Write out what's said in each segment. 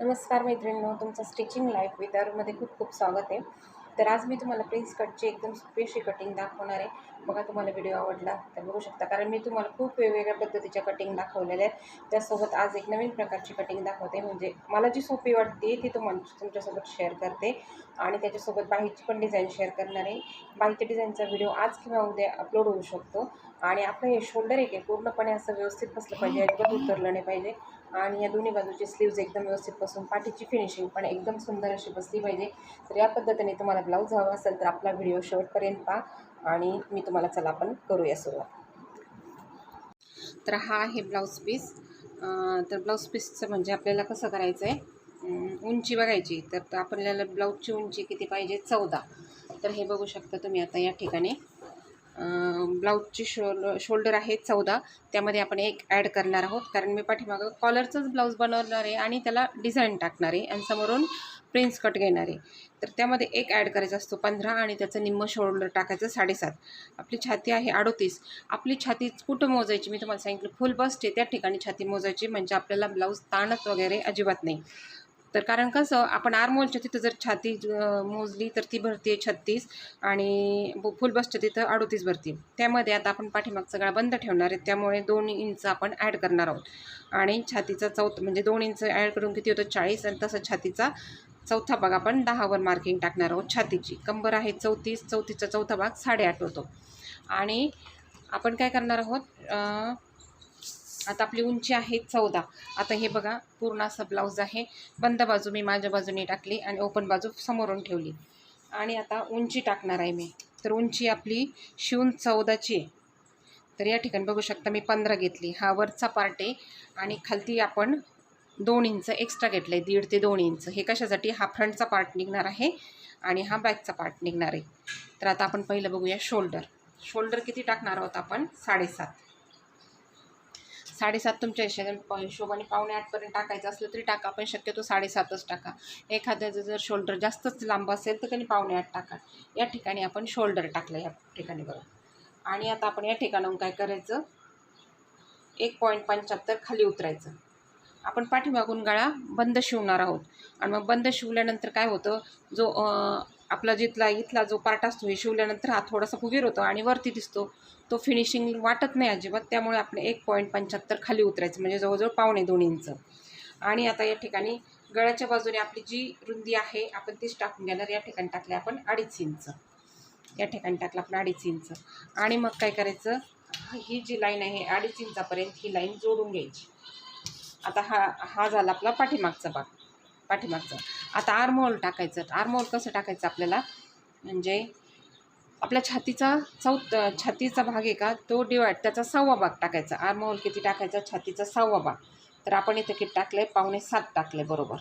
नमस्कार मैत्रिणींनो तुमचं स्टिचिंग लाईफ विदारमध्ये खूप खूप स्वागत आहे. तर आज मी तुम्हाला प्रिन्स कटची एकदम स्पेशी कटिंग दाखवणार आहे. बघा तुम्हाला व्हिडिओ आवडला तर बघू शकता. कारण मी तुम्हाला खूप वेगवेगळ्या पद्धतीच्या कटिंग दाखवलेल्या आहेत. त्यासोबत आज एक नवीन प्रकारची कटिंग दाखवते. म्हणजे मला जी सोपी वाटते ती तुम्हाला तुमच्यासोबत शेअर करते. आणि त्याच्यासोबत बाहीची पण डिझाईन शेअर करणार आहे. बाहीच्या डिझाईनचा व्हिडिओ आज किंवा उद्या अपलोड होऊ शकतो. आणि आपलं हे शोल्डर एक आहे पूर्णपणे असं व्यवस्थित बसलं पाहिजे. अजिबात उतरलं नाही पाहिजे. आणि या दोन्ही बाजूचे स्लीव्ज एकदम व्यवस्थित बसून पाठीची फिनिशिंग पण एकदम सुंदर अशी बसली पाहिजे. तर या पद्धतीने तुम्हाला ब्लाऊज हवा असेल तर आपला व्हिडिओ शेवटपर्यंत पहा. आणि मी तुम्हाला चला आपण करूया सुरुवात. तर हा आहे ब्लाऊज पीस. तर ब्लाऊज पीसचं म्हणजे आपल्याला कसं करायचं आहे उंची बघायची. तर आपल्याला ब्लाऊजची उंची किती पाहिजे? चौदा. तर हे बघू शकता तुम्ही आता या ठिकाणी. ब्लाऊजची शोल शोल्डर आहे चौदा. त्यामध्ये आपण एक ॲड करणार आहोत. कारण मी पाठीमागं कॉलरचंच ब्लाऊज बनवणार आहे आणि त्याला डिझाईन टाकणार आहे. आणि समोरून प्रिन्स कट घेणार आहे. तर त्यामध्ये एक ॲड करायचा असतो पंधरा आणि त्याचं निम्म शोल्डर टाकायचं साडेसात. आपली छाती आहे अडोतीस. आपली छाती कुठं मोजायची? मी तुम्हाला सांगितलं फुल बस्ट आहे त्या ठिकाणी छाती मोजायची म्हणजे आपल्याला ब्लाऊज ताणत वगैरे अजिबात नाही. तर कारण कसं आपण आरमोलच्या तिथं जर छाती मोजली तर ती भरते छत्तीस आणि फुल बसच्या तिथं अडोतीस भरती. त्यामध्ये आता आपण पाठीमागचा गळा बंद ठेवणार आहे त्यामुळे दोन इंच आपण ॲड करणार आहोत. आणि छातीचा चौथ म्हणजे दोन इंच ॲड करून किती होतं? चाळीस. आणि तसं छातीचा चौथा भाग आपण दहावर मार्किंग टाकणार आहोत. छातीची. कंबर आहे चौतीस चौतीसचा चौथा भाग साडेआठ होतो. आणि आपण काय करणार आहोत? आता आपली उंची आहे चौदा. आता हे बघा पूर्ण असं ब्लाऊज आहे. बंद बाजू मी माझ्या बाजूने टाकली आणि ओपन बाजू समोरून ठेवली. आणि आता उंची टाकणार आहे मी. तर उंची आपली शिवून चौदाची आहे. तर या ठिकाणी बघू शकता मी पंधरा घेतली. हा वरचा पार्ट आहे. आणि खालती आपण दोन इंच एक्स्ट्रा घेतलं आहे दीड ते दोन इंच. हे कशासाठी? हा फ्रंटचा पार्ट निघणार आहे आणि हा बॅकचा पार्ट निघणार आहे. तर आता आपण पहिलं बघूया शोल्डर शोल्डर किती टाकणार आहोत आपण? साडेसात. साडेसात तुमच्या हिशोबाने हिशोबाने पावणे आठपर्यंत टाकायचं असलं तरी टाका पण शक्यतो साडेसातच टाका. एखाद्याचं जर शोल्डर जास्तच लांब असेल तर त्यांनी पावणे आठ टाका. या ठिकाणी आपण शोल्डर टाकलं या ठिकाणी बघा. आणि आता आपण या ठिकाणाहून काय करायचं? एक पॉईंट पंच्याहत्तर खाली उतरायचं. आपण पाठीमागून गळा बंद शिवणार आहोत. आणि मग बंद शिवल्यानंतर काय होतं? जो आपला जिथला इथला जो पार्ट असतो हे शिवल्यानंतर हा थोडासा फुगीर होतो आणि वरती दिसतो. तो फिनिशिंग वाटत नाही अजिबात. त्यामुळे आपण एक पॉईंट पंच्याहत्तर खाली उतरायचं म्हणजे जवळजवळ पावणे दोन इंच आणि आता या ठिकाणी गळ्याच्या बाजूने आपली जी रुंदी आहे आपण तीच टाकून घेणार. या ठिकाणी टाकले आपण अडीच इंच या ठिकाणी टाकलं आपण अडीच इंच आणि मग काय करायचं? ही जी लाईन आहे अडीच इंचापर्यंत ही लाईन जोडून घ्यायची. आता हा हा झाला आपला पाठीमागचा भाग. पाठीमागचा. आता आरमोल टाकायचं. आरमोल कसं टाकायचं आपल्याला? म्हणजे आपल्या छातीचा चौथ छातीचा भाग आहे का? तो डिवाईड त्याचा सहावा भाग टाकायचा. आरमोल किती टाकायचा? छातीचा सहावा भाग. तर आपण इथे किती टाकले पावणे सात टाकले बरोबर.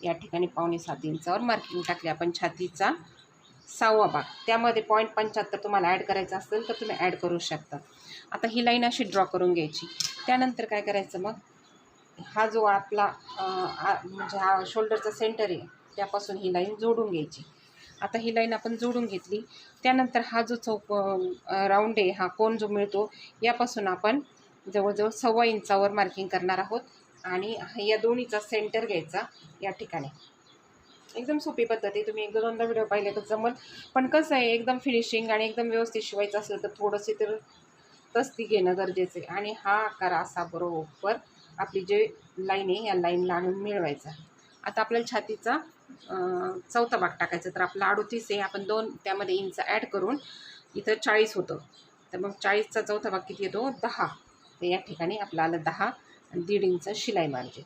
या ठिकाणी पावणे सात इंचावर मार्किंग टाकले. आपण छातीचा सहावा भाग. त्यामध्ये पॉईंट पंच्याहत्तर तुम्हाला ॲड करायचं असेल तर तुम्ही ॲड करू शकता. आता ही लाईन अशी ड्रॉ करून घ्यायची. त्यानंतर काय करायचं मग? हा जो आपला म्हणजे हा शोल्डरचा सेंटर आहे त्यापासून ही लाईन जोडून घ्यायची. आता ही लाईन आपण जोडून घेतली. त्यानंतर हा जो चौक राऊंड आहे हा कोण जो मिळतो यापासून आपण जवळजवळ सव्वा इंचावर मार्किंग करणार आहोत. आणि या दोन्हीचा सेंटर घ्यायचा या ठिकाणी. एकदम सोपी पद्धत आहे. तुम्ही एकदा दोनदा व्हिडिओ पाहिले तर जमल. पण कसं आहे एकदम फिनिशिंग आणि एकदम व्यवस्थित शिवायचं असेल तर थोडंसे तर तस्ती घेणं गरजेचं आहे. आणि हा आकार असा बरोबर आपली जे लाईन आहे या लाईनला आणून मिळवायचा आता आपल्याला छातीचा चौथा भाग टाकायचा तर आपला अडोतीस आहे. आपण दोन त्यामध्ये इंच ॲड करून इथं चाळीस होतं. तर मग चाळीसचा चौथा भाग किती येतो? दहा. तर या ठिकाणी आपलं आलं दहा आणि दीड इंच शिलाई मार्जिन.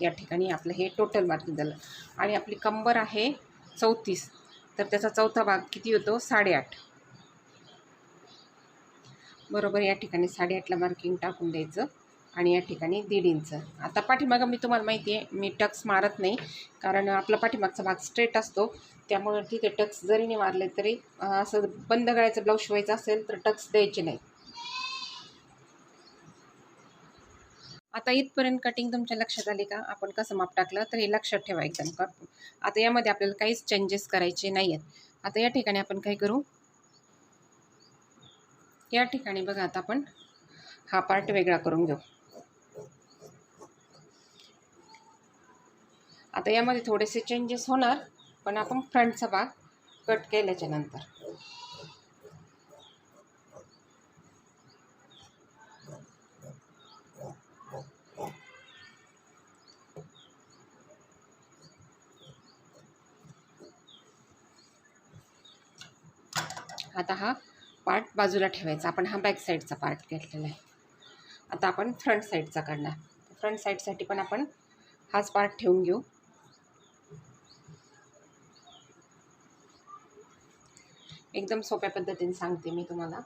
या ठिकाणी आपलं हे टोटल मार्जिन झालं. आणि आपली कंबर आहे चौतीस. तर त्याचा चौथा भाग किती होतो? साडेआठ. बरोबर या ठिकाणी साडेआठला मार्किंग टाकून द्यायचं. आणि या ठिकाणी दीड इंच. आता पाठीमागं मी तुम्हाला माहिती आहे मी टक्स मारत नाही कारण आपला पाठीमागचा भाग स्ट्रेट असतो. त्यामुळे तिथे टक्स जरी नाही मारले तरी असं बंद गळ्याचं ब्लाऊज शिवायचं असेल तर टक्स द्यायचे नाही. आता इथपर्यंत कटिंग तुमच्या लक्षात आली का? आपण कसं माप टाकलं? तर हे लक्षात ठेवा एकदम का आता यामध्ये आपल्याला काहीच चेंजेस करायचे नाही आहेत आता या ठिकाणी आपण काय करू? या ठिकाणी बघा आता आपण हा पार्ट वेगळा करून घेऊ. आता यामध्ये थोडेसे चेंजेस होणार पण आपण फ्रंटचा भाग कट केल्याच्यानंतर. आता हा पार्ट बाजूला ठेवायचा. आपण हा बॅक साईडचा पार्ट घेतलेला आहे. आता आपण फ्रंट साईडचा काढणार. फ्रंट साईडसाठी पण आपण हाच पार्ट ठेवून घेऊ. एकदम सोप्या पद्धतीने सांगते मी तुम्हाला.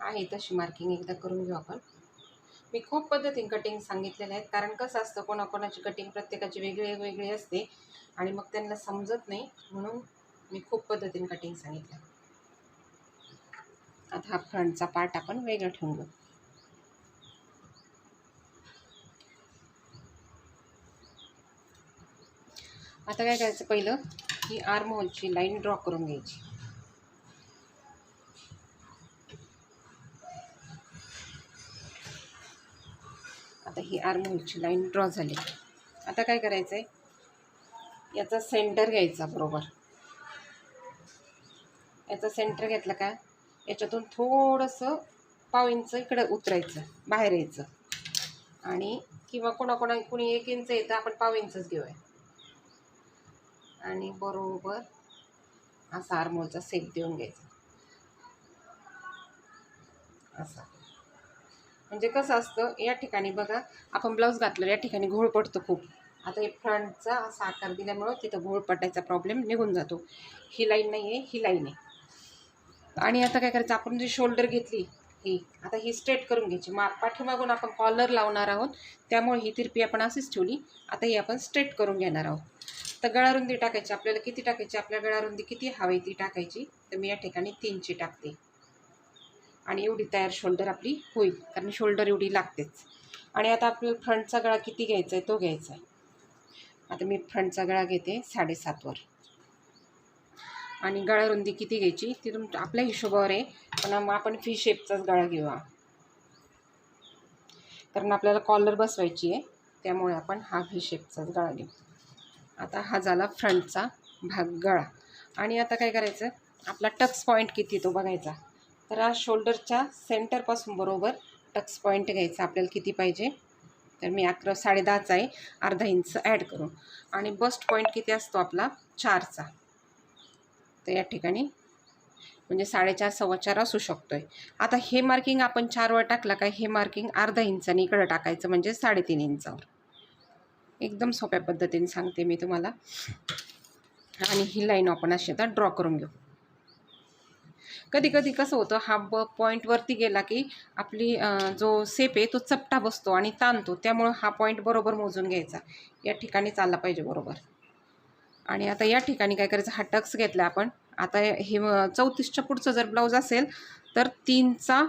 आहे तशी मार्किंग एकदा करून घेऊ आपण. मी खूप पद्धतीने कटिंग सांगितलेले आहेत कारण कसं असतं कोणाकोणाची कटिंग प्रत्येकाची वेगळी वेगळी असते आणि मग त्यांना समजत नाही म्हणून मी खूप पद्धतीने कटिंग सांगितलं. आता हा फ्रंटचा पार्ट आपण वेगळा ठेवून घेऊ. आता काय करायचं पहिलं? ही आर्म होलची लाईन ड्रॉ करून घ्यायची. आता ही आर्म होलची लाईन ड्रॉ झाली. आता काय करायचं आहे याचा सेंटर घ्यायचा बरोबर. याचा सेंटर घेतला का? याच्यातून थोडंसं पाव इंच इकडं उतरायचं बाहेर यायचं. आणि किंवा कोणाकोणा कुणी एक इंच येतं आपण पाव इंचच घेऊया. आणि बरोबर असा आरमोलचा सेप देऊन घ्यायचा. असा. म्हणजे कसं असतं या ठिकाणी बघा आपण ब्लाऊज घातलं या ठिकाणी घोळ पडतो खूप. आता हे फ्रंटचा असा आकार दिल्यामुळं तिथं घोळ पडायचा प्रॉब्लेम निघून जातो. ही लाईन नाही आहे ही लाईन आहे. आणि आता काय करायचं आपण जी शोल्डर घेतली ही आता ही स्ट्रेट करून घ्यायची. मा पाठीमागून आपण कॉलर लावणार आहोत त्यामुळे ही तिरपी आपण अशीच ठेवली. आता ही आपण स्ट्रेट करून घेणार आहोत. तर गळारुंदी टाकायची आपल्याला किती टाकायची? आपल्या गळारुंदी किती हवी ती टाकायची? तर मी या ठिकाणी तीनची टाकते. आणि एवढी तयार शोल्डर आपली होईल कारण शोल्डर एवढी लागतेच. आणि आता आपल्याला फ्रंटचा गळा किती घ्यायचा आहे तो घ्यायचा आहे आता मी फ्रंटचा गळा घेते साडेसातवर आणि गळारुंदी किती घ्यायची? ती तुम आपल्या हिशोबावर आहे पण मग आपण फी शेपचाच गळा घेऊया. कारण आपल्याला कॉलर बसवायची आहे त्यामुळे आपण हा फी शेपचाच गळा घेऊ. आता हा झाला फ्रंटचा भाग गळा. आणि आता काय करायचं? आपला टक्स पॉईंट किती तो बघायचा. तर हा शोल्डरच्या सेंटरपासून बरोबर टक्स पॉईंट घ्यायचा. आपल्याला किती पाहिजे? तर मी अकरा साडेदहाचा आहे. अर्धा इंच ॲड करून. आणि बस्ट पॉईंट किती असतो आपला? चारचा. तर या ठिकाणी म्हणजे साडेचार सव्वा चार असू शकतो आहे आता हे मार्किंग आपण चारवर टाकलं का हे मार्किंग अर्धा इंचाने इकडं टाकायचं म्हणजे साडेतीन इंचावर. एकदम सोप्या पद्धतीने सांगते मी तुम्हाला. आणि ही लाईन आपण अशी आता ड्रॉ करून घेऊ. कधी कधी कसं होतं हा ब पॉईंटवरती गेला की आपली जो सेप आहे तो चपटा बसतो आणि ताणतो त्यामुळं हा पॉईंट बरोबर मोजून घ्यायचा. या ठिकाणी चालला पाहिजे बरोबर. आणि आता या ठिकाणी काय करायचं हा टक्स घेतला आपण. आता हे चौतीसच्या पुढचं जर ब्लाऊज असेल तर तीनचा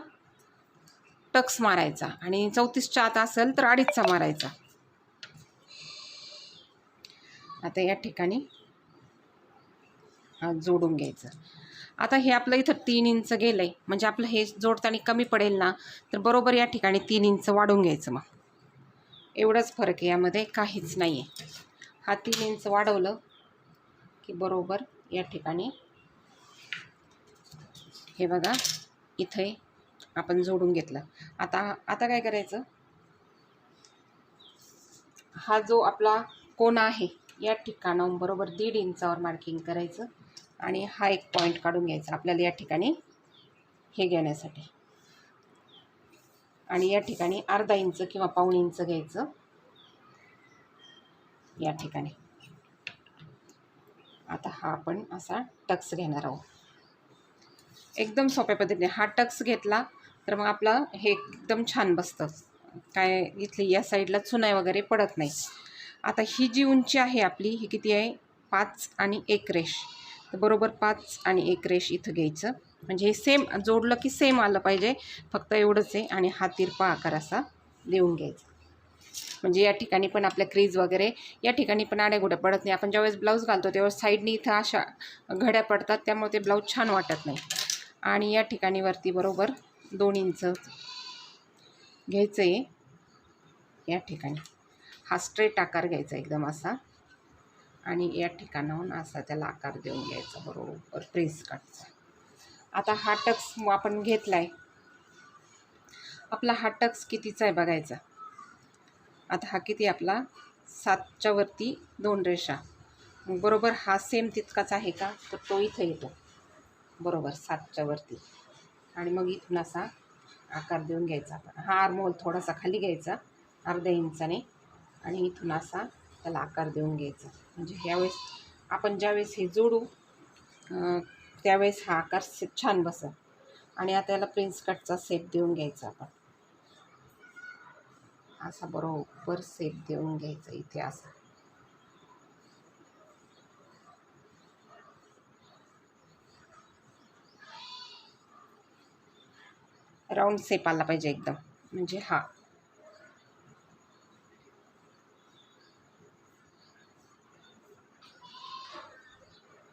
टक्स मारायचा. आणि चौतीसच्या आत असेल तर अडीचचा मारायचा. आता या ठिकाणी जोडून घ्यायचं. आता हे आपलं इथं तीन इंच गेलं आहे म्हणजे आपलं हे जोडताना कमी पडेल ना तर बरोबर या ठिकाणी तीन इंच वाढून घ्यायचं मग. एवढंच फरक आहे यामध्ये काहीच नाही आहे हा तीन इंच वाढवलं की बरोबर या ठिकाणी हे बघा इथे आपण जोडून घेतलं. आता आता काय करायचं? हा जो आपला कोण आहे या ठिकाणाहून बरोबर दीड इंचावर मार्किंग करायचं आणि हा एक पॉईंट काढून घ्यायचा. आपल्याला या ठिकाणी हे घेण्यासाठी. आणि या ठिकाणी अर्धा इंच किंवा पाऊण इंच घ्यायचं. या ठिकाणी. आता हा आपण असा टक्स घेणार आहोत. एकदम सोप्या पद्धतीने हा टक्स घेतला तर मग आपला हे एकदम छान बसतं. काय इथली या साईडला चुनाई वगैरे पडत नाही. आता ही जी उंची आहे आपली ही किती आहे? पाच आणि एक रेश तर बरोबर पाच आणि एक रेश इथं घ्यायचं. म्हणजे हे सेम जोडलं की सेम आलं पाहिजे. फक्त एवढंच आहे. आणि हा तिरपा आकार असा देऊन घ्यायचा. म्हणजे या ठिकाणी पण आपल्या क्रीज वगैरे या ठिकाणी पण आड्यागोड्या पडत नाही. आपण ज्यावेळेस ब्लाऊज घालतो त्यावेळेस साईडनी इथं अशा घड्या पडतात. त्यामुळे ते ब्लाऊज छान वाटत नाही. आणि या ठिकाणी वरती बरोबर दोन इंच घ्यायचं आहे या ठिकाणी. हा स्ट्रेट आकार घ्यायचा एकदम असा. आणि या ठिकाणाहून असा त्याला आकार देऊन घ्यायचा बरोबर प्रेस कटचा आता हा टक्स आपण घेतला आहे आपला हा टक्स कितीचा आहे बघायचा? आता हा किती आपला? सातच्या वरती दोन रेषा. बरोबर हा सेम तितकाच आहे का? तर तो इथं येतो. बरोबर सातच्या वरती. आणि मग इथून असा आकार देऊन घ्यायचा आपण. हा आर्महोल थोडासा खाली घ्यायचा. अर्ध्या इंचाने. आणि इथून असा त्याला आकार देऊन घ्यायचा. म्हणजे ह्यावेळेस आपण ज्यावेळेस हे जोडू त्यावेळेस हा आकार से- छान बसेल. आणि आता याला प्रिन्स कटचा सेप देऊन घ्यायचा आपण. असा बरोबर सेप देऊन घ्यायचा इथे असा. राऊंड सेप आला पाहिजे एकदम. म्हणजे हा.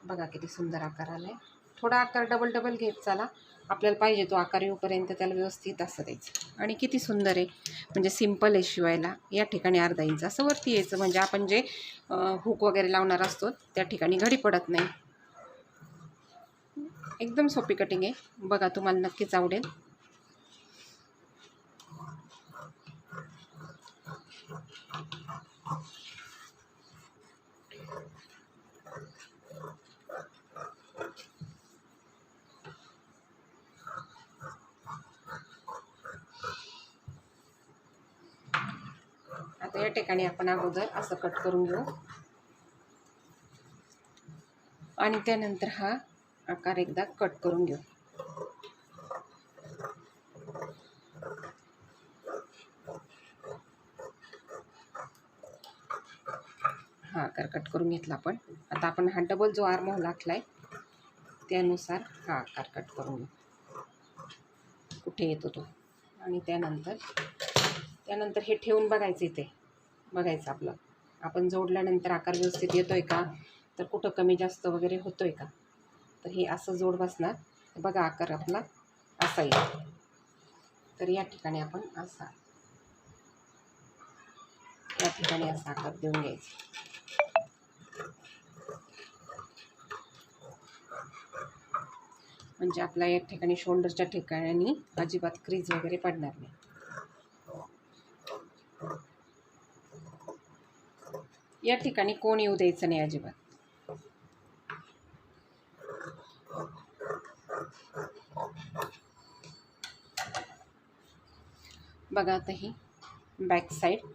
बघा किती सुंदर आकार आला आहे थोडा आकार डबल डबल घेत चाला. आपल्याला पाहिजे तो आकार येऊपर्यंत त्याला व्यवस्थित असं द्यायचं. आणि किती सुंदर आहे. म्हणजे सिंपल आहे शिवायला. या ठिकाणी अर्धा इंच. असं वरती यायचं. म्हणजे आपण जे हुक वगैरे लावणार असतो त्या ठिकाणी घडी पडत नाही. एकदम सोपी कटिंग आहे. बघा तुम्हाला नक्कीच आवडेल. ठिकाणी आपण अगोदर असं कट करून घेऊ. आणि त्यानंतर हा आकार एकदा कट करून घेऊ. हा आकार कट करून घेतला आपण. आता आपण हा डबल जो आर्म होल आखलाय त्यानुसार हा आकार कट करून घेऊ. कुठे येतो तो? आणि त्यानंतर त्यानंतर हे ठेवून बघायचं इथे. बघायचं आपलं. आपण जोडल्यानंतर आकार व्यवस्थित येतो आहे का? तर कुठं कमी जास्त वगैरे होतो आहे का? तर हे असं जोड बसणार. बघा आकार आपला असा येईल. तर या ठिकाणी आपण असा. या ठिकाणी असा आकार देऊन घ्यायचा. म्हणजे आपला या ठिकाणी शोल्डरच्या ठिकाणी अजिबात क्रीज वगैरे पडणार नाही. या ठिकाणी कोण येऊ द्यायचं नाही अजिबात. बघा आता ही बॅक साईड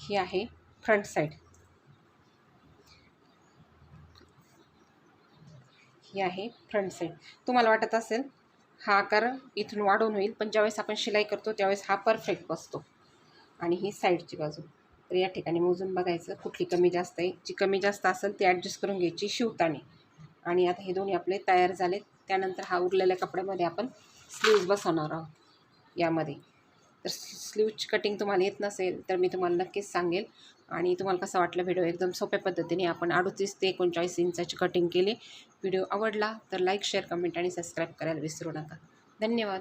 ही आहे फ्रंट साईड ही आहे फ्रंट साईड तुम्हाला वाटत असेल हा आकार इथून वाढून होईल पण ज्यावेळेस आपण शिलाई करतो त्यावेळेस हा परफेक्ट बसतो. आणि ही साईडची बाजू. तर या ठिकाणी मोजून बघायचं कुठली कमी जास्त आहे. जी कमी जास्त असेल ती ॲडजस्ट करून घ्यायची शिवताने. आणि आता हे दोन्ही आपले तयार झाले त्यानंतर हा उरलेल्या कपड्यामध्ये आपण स्लीव्ज बसवणार आहोत. यामध्ये. तर स्लीवची कटिंग तुम्हाला येत नसेल तर मी तुम्हाला नक्कीच सांगेल. आणि तुम्हाला कसं वाटलं व्हिडिओ एकदम सोप्या पद्धतीने आपण अडतीस ते एकोणचाळीस इंचाची कटिंग केली. व्हिडिओ आवडला तर लाईक शेअर कमेंट आणि सबस्क्राईब करायला विसरू नका. धन्यवाद.